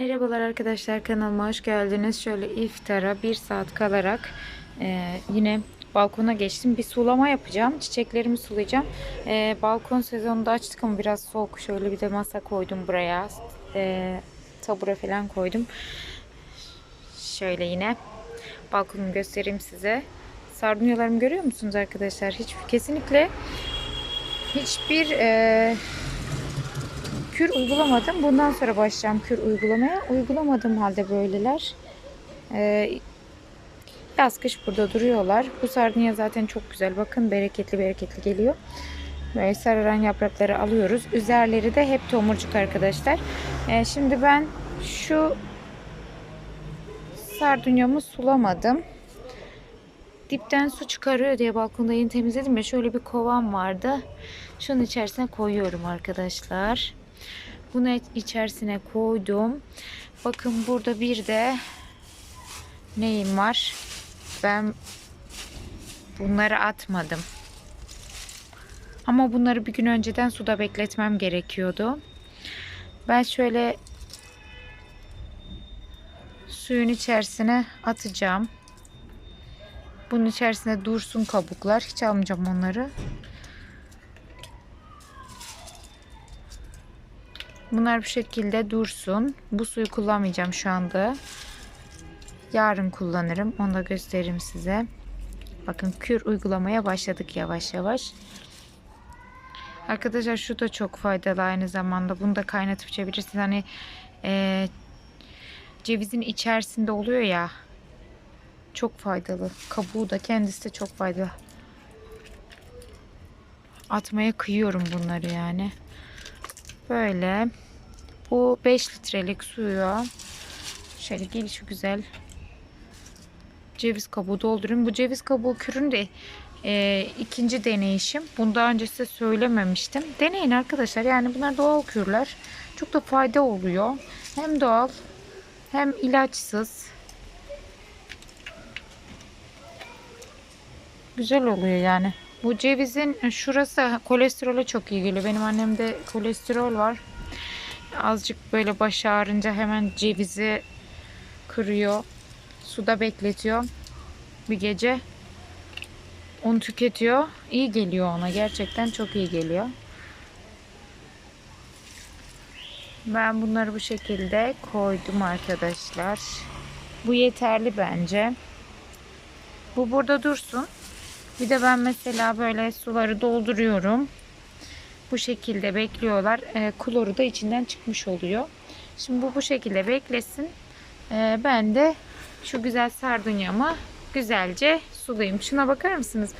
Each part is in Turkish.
Merhabalar arkadaşlar kanalıma hoş geldiniz. Şöyle iftara bir saat kalarak e, yine balkona geçtim. Bir sulama yapacağım. Çiçeklerimi sulayacağım. E, balkon sezonunda açtık ama biraz soğuk. Şöyle bir de masa koydum buraya. E, tabure falan koydum. Şöyle yine balkonumu göstereyim size. Sardunyalarımı görüyor musunuz arkadaşlar? Hiç kesinlikle hiçbir e, kür uygulamadım. Bundan sonra başlayacağım kür uygulamaya. Uygulamadığım halde böyleler. Ee, yaz kış burada duruyorlar. Bu sardunya zaten çok güzel. Bakın bereketli bereketli geliyor. Böyle sararan yaprakları alıyoruz. Üzerleri de hep tomurcuk arkadaşlar. Ee, şimdi ben şu sardunyamı sulamadım. Dipten su çıkarıyor diye balkonda temizledim ya. Şöyle bir kovam vardı. Şunun içerisine koyuyorum arkadaşlar. Bunu içerisine koydum. Bakın burada bir de neyim var? Ben bunları atmadım. Ama bunları bir gün önceden suda bekletmem gerekiyordu. Ben şöyle suyun içerisine atacağım. Bunun içerisine dursun kabuklar. Hiç almayacağım onları. Bunlar bu şekilde dursun. Bu suyu kullanmayacağım şu anda. Yarın kullanırım. Onu da gösteririm size. Bakın kür uygulamaya başladık yavaş yavaş. Arkadaşlar şu da çok faydalı aynı zamanda. Bunu da kaynatıp içebilirsiniz. Hani e, cevizin içerisinde oluyor ya. Çok faydalı. Kabuğu da kendisi de çok faydalı. Atmaya kıyıyorum bunları yani. Böyle. Bu 5 litrelik suya şöyle gelişi güzel ceviz kabuğu doldurayım. Bu ceviz kabuğu kürün de e, ikinci deneyişim. Bunu daha önce size söylememiştim. Deneyin arkadaşlar. Yani bunlar doğal kürler. Çok da fayda oluyor. Hem doğal hem ilaçsız. Güzel oluyor yani. Bu cevizin şurası kolesterole çok iyi geliyor. Benim annemde kolesterol var. Azıcık böyle baş ağrınca hemen cevizi kırıyor. Suda bekletiyor. Bir gece onu tüketiyor. İyi geliyor ona. Gerçekten çok iyi geliyor. Ben bunları bu şekilde koydum arkadaşlar. Bu yeterli bence. Bu burada dursun. Bir de ben mesela böyle suları dolduruyorum. Bu şekilde bekliyorlar. E, kloru da içinden çıkmış oluyor. Şimdi bu bu şekilde beklesin. E, ben de şu güzel sardunyamı güzelce sulayayım. Şuna bakar mısınız?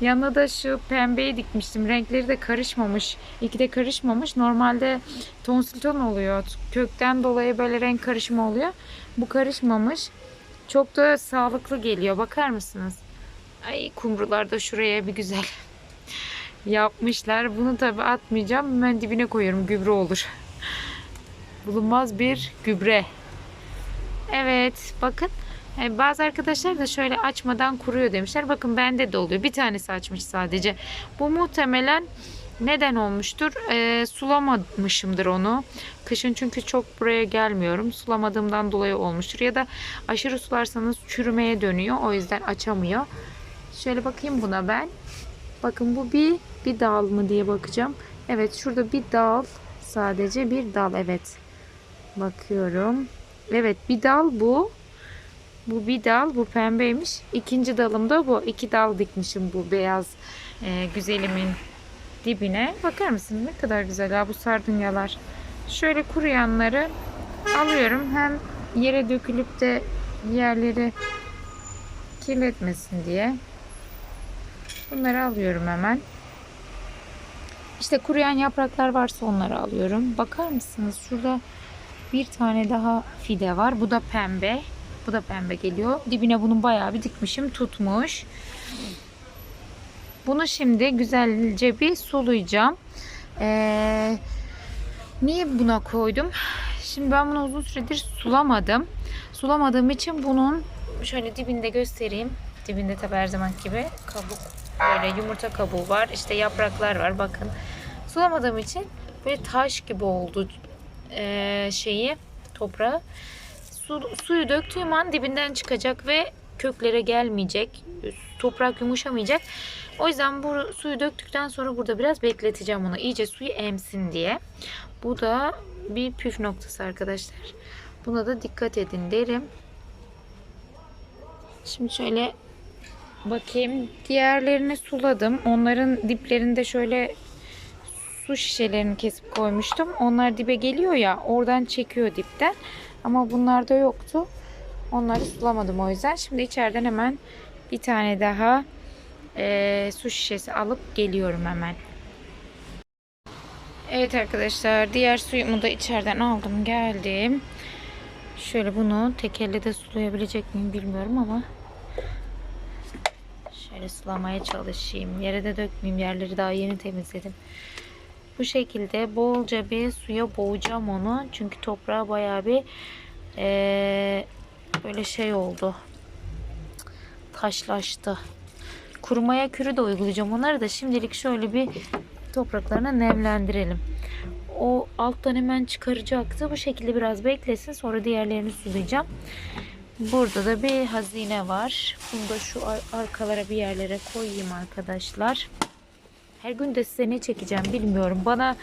Yanına da şu pembeyi dikmiştim. Renkleri de karışmamış. İki de karışmamış. Normalde tonsilton oluyor. Kökten dolayı böyle renk karışımı oluyor. Bu karışmamış. Çok da sağlıklı geliyor. Bakar mısınız? Ay kumrular da şuraya bir güzel yapmışlar. Bunu tabi atmayacağım. Hemen dibine koyuyorum. Gübre olur. Bulunmaz bir gübre. Evet bakın. Yani bazı arkadaşlar da şöyle açmadan kuruyor demişler. Bakın bende de oluyor. Bir tanesi açmış sadece. Bu muhtemelen neden olmuştur? E, sulamamışımdır onu. Kışın çünkü çok buraya gelmiyorum. Sulamadığımdan dolayı olmuştur. Ya da aşırı sularsanız çürümeye dönüyor. O yüzden açamıyor. Şöyle bakayım buna ben. Bakın bu bir bir dal mı diye bakacağım. Evet şurada bir dal sadece bir dal evet. Bakıyorum. Evet bir dal bu. Bu bir dal bu pembeymiş. İkinci dalım da bu. İki dal dikmişim bu beyaz e, güzelimin dibine. Bakar mısın ne kadar güzel ya bu sardunyalar. Şöyle kuruyanları alıyorum. Hem yere dökülüp de yerleri kirletmesin diye. Bunları alıyorum hemen. İşte kuruyan yapraklar varsa onları alıyorum. Bakar mısınız? Şurada bir tane daha fide var. Bu da pembe. Bu da pembe geliyor. Dibine bunun bayağı bir dikmişim. Tutmuş. Bunu şimdi güzelce bir sulayacağım. Ee, niye buna koydum? Şimdi ben bunu uzun süredir sulamadım. Sulamadığım için bunun şöyle dibinde göstereyim. Dibinde tabi her zaman gibi kabuk böyle yumurta kabuğu var. İşte yapraklar var bakın. Sulamadığım için böyle taş gibi oldu ee, şeyi toprağı. Su, suyu döktüğüm an dibinden çıkacak ve köklere gelmeyecek. Toprak yumuşamayacak. O yüzden bu suyu döktükten sonra burada biraz bekleteceğim onu. İyice suyu emsin diye. Bu da bir püf noktası arkadaşlar. Buna da dikkat edin derim. Şimdi şöyle bakayım. Diğerlerini suladım. Onların diplerinde şöyle su şişelerini kesip koymuştum. Onlar dibe geliyor ya oradan çekiyor dipten. Ama bunlarda yoktu. Onları sulamadım o yüzden. Şimdi içeriden hemen bir tane daha eee, su şişesi alıp geliyorum hemen. Evet arkadaşlar diğer suyumu da içeriden aldım geldim. Şöyle bunu tek de sulayabilecek miyim bilmiyorum ama şöyle sulamaya çalışayım. Yere de dökmeyeyim. Yerleri daha yeni temizledim. Bu şekilde bolca bir suya boğacağım onu. Çünkü toprağı bayağı bir eee, böyle şey oldu. Taşlaştı. Kurumaya kürü de uygulayacağım. Onları da şimdilik şöyle bir topraklarına nemlendirelim. O alttan hemen çıkaracaktı. Bu şekilde biraz beklesin. Sonra diğerlerini sulayacağım. Burada da bir hazine var. Bunu da şu ar- arkalara bir yerlere koyayım arkadaşlar. Her gün de size ne çekeceğim bilmiyorum. Bana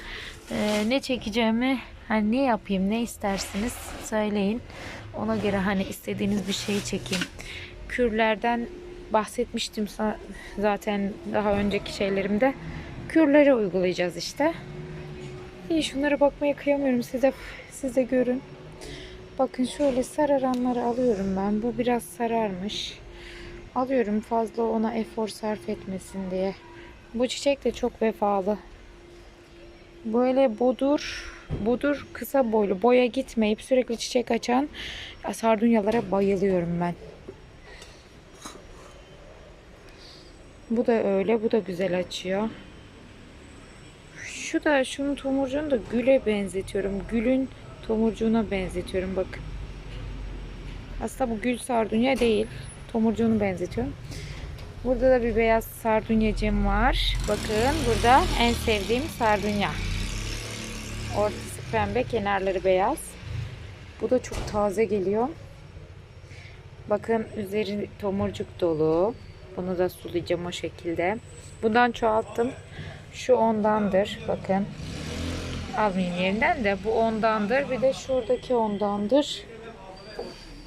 e, ne çekeceğimi hani ne yapayım ne istersiniz söyleyin. Ona göre hani istediğiniz bir şeyi çekeyim. Kürlerden bahsetmiştim zaten daha önceki şeylerimde. Kürlere uygulayacağız işte. İyi şunlara bakmaya kıyamıyorum size. Siz de görün. Bakın şöyle sararanları alıyorum ben. Bu biraz sararmış. Alıyorum fazla ona efor sarf etmesin diye. Bu çiçek de çok vefalı. Böyle bodur, bodur kısa boylu, boya gitmeyip sürekli çiçek açan sardunyalara bayılıyorum ben. Bu da öyle, bu da güzel açıyor. Şu da şunun tomurcuğunu da güle benzetiyorum. Gülün tomurcuğuna benzetiyorum bakın. Aslında bu gül sardunya değil. Tomurcuğunu benzetiyorum. Burada da bir beyaz sardunyacım var. Bakın burada en sevdiğim sardunya. Ortası pembe, kenarları beyaz. Bu da çok taze geliyor. Bakın üzeri tomurcuk dolu. Bunu da sulayacağım o şekilde. Bundan çoğalttım. Şu ondandır. Bakın. Almayayım yerinden de. Bu ondandır. Bir de şuradaki ondandır.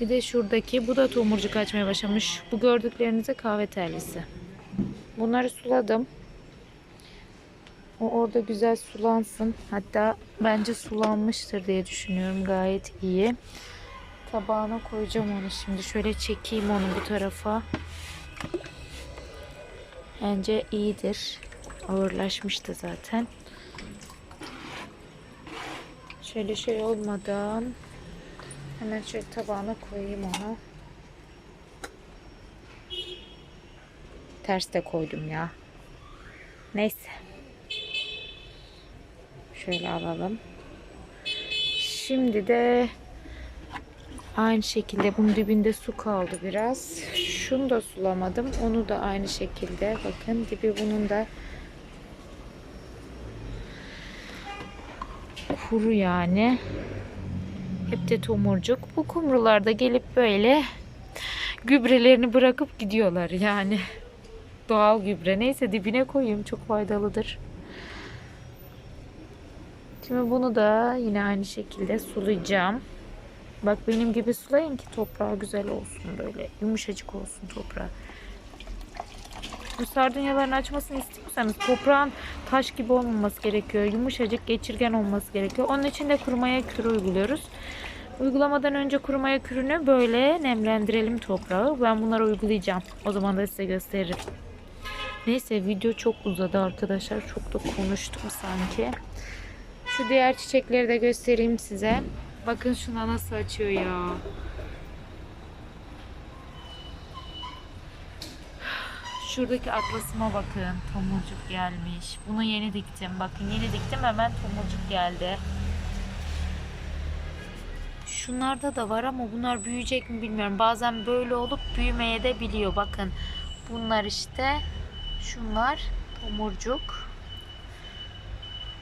Bir de şuradaki. Bu da tomurcuk açmaya başlamış. Bu gördüklerinize kahve terlisi. Bunları suladım. O orada güzel sulansın. Hatta bence sulanmıştır diye düşünüyorum. Gayet iyi. Tabağına koyacağım onu şimdi. Şöyle çekeyim onu bu tarafa. Bence iyidir. Ağırlaşmıştı zaten. Şöyle şey olmadan hemen şöyle tabağına koyayım onu. Ters de koydum ya. Neyse. Şöyle alalım. Şimdi de aynı şekilde bunun dibinde su kaldı biraz. Şunu da sulamadım. Onu da aynı şekilde. Bakın dibi bunun da kuru yani. Hep de tomurcuk. Bu kumrular da gelip böyle gübrelerini bırakıp gidiyorlar yani. Doğal gübre. Neyse dibine koyayım. Çok faydalıdır. Şimdi bunu da yine aynı şekilde sulayacağım. Bak benim gibi sulayın ki toprağı güzel olsun böyle. Yumuşacık olsun toprağı. Bu sardunyaların açmasını istiyorsanız toprağın taş gibi olmaması gerekiyor. Yumuşacık, geçirgen olması gerekiyor. Onun için de kurumaya kürü uyguluyoruz. Uygulamadan önce kurumaya kürünü böyle nemlendirelim toprağı. Ben bunları uygulayacağım. O zaman da size gösteririm. Neyse video çok uzadı arkadaşlar. Çok da konuştum sanki. Şu diğer çiçekleri de göstereyim size. Bakın şuna nasıl açıyor ya. Şuradaki atlasıma bakın. Tomurcuk gelmiş. Bunu yeni diktim. Bakın yeni diktim hemen tomurcuk geldi. Şunlarda da var ama bunlar büyüyecek mi bilmiyorum. Bazen böyle olup büyümeye de biliyor. Bakın bunlar işte. Şunlar tomurcuk.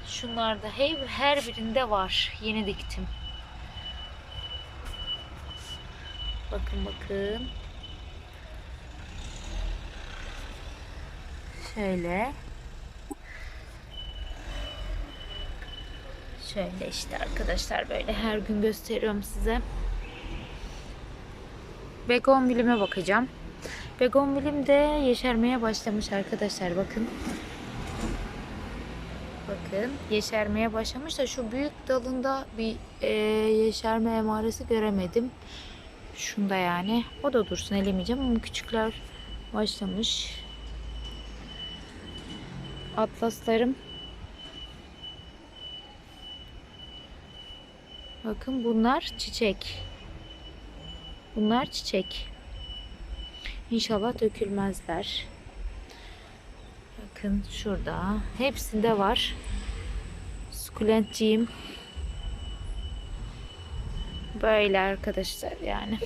Şunlar da her, her birinde var. Yeni diktim. Bakın bakın. Şöyle. Şöyle işte arkadaşlar böyle her gün gösteriyorum size. Begonvilime bakacağım. Begonvilim de yeşermeye başlamış arkadaşlar bakın. Bakın yeşermeye başlamış da şu büyük dalında bir e, yeşerme emaresi göremedim. Şunda yani. O da dursun elemeyeceğim ama küçükler başlamış. Atlaslarım. Bakın bunlar çiçek. Bunlar çiçek. İnşallah dökülmezler. Bakın şurada. Hepsinde var. Sukulentciğim. Böyle arkadaşlar yani.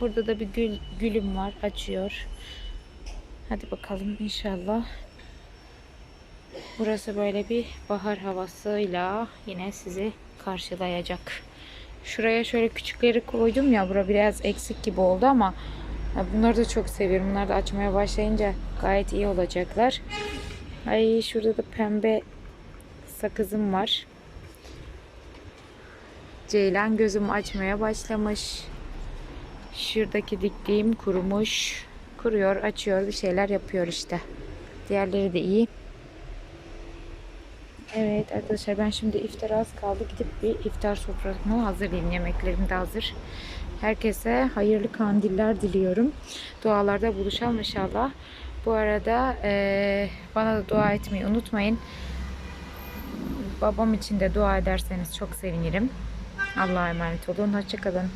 Burada da bir gül, gülüm var. Açıyor. Hadi bakalım inşallah. Burası böyle bir bahar havasıyla yine sizi karşılayacak. Şuraya şöyle küçükleri koydum ya. Bura biraz eksik gibi oldu ama bunları da çok seviyorum. Bunlar da açmaya başlayınca gayet iyi olacaklar. Ay şurada da pembe sakızım var. Ceylan gözüm açmaya başlamış. Şuradaki diktiğim kurumuş. Kuruyor, açıyor, bir şeyler yapıyor işte. Diğerleri de iyi. Evet arkadaşlar ben şimdi iftar az kaldı. Gidip bir iftar sofrasını hazırlayayım. Yemeklerim de hazır. Herkese hayırlı kandiller diliyorum. Dualarda buluşalım inşallah. Bu arada eee, bana da dua etmeyi unutmayın. Babam için de dua ederseniz çok sevinirim. Allah'a emanet olun. Hoşçakalın.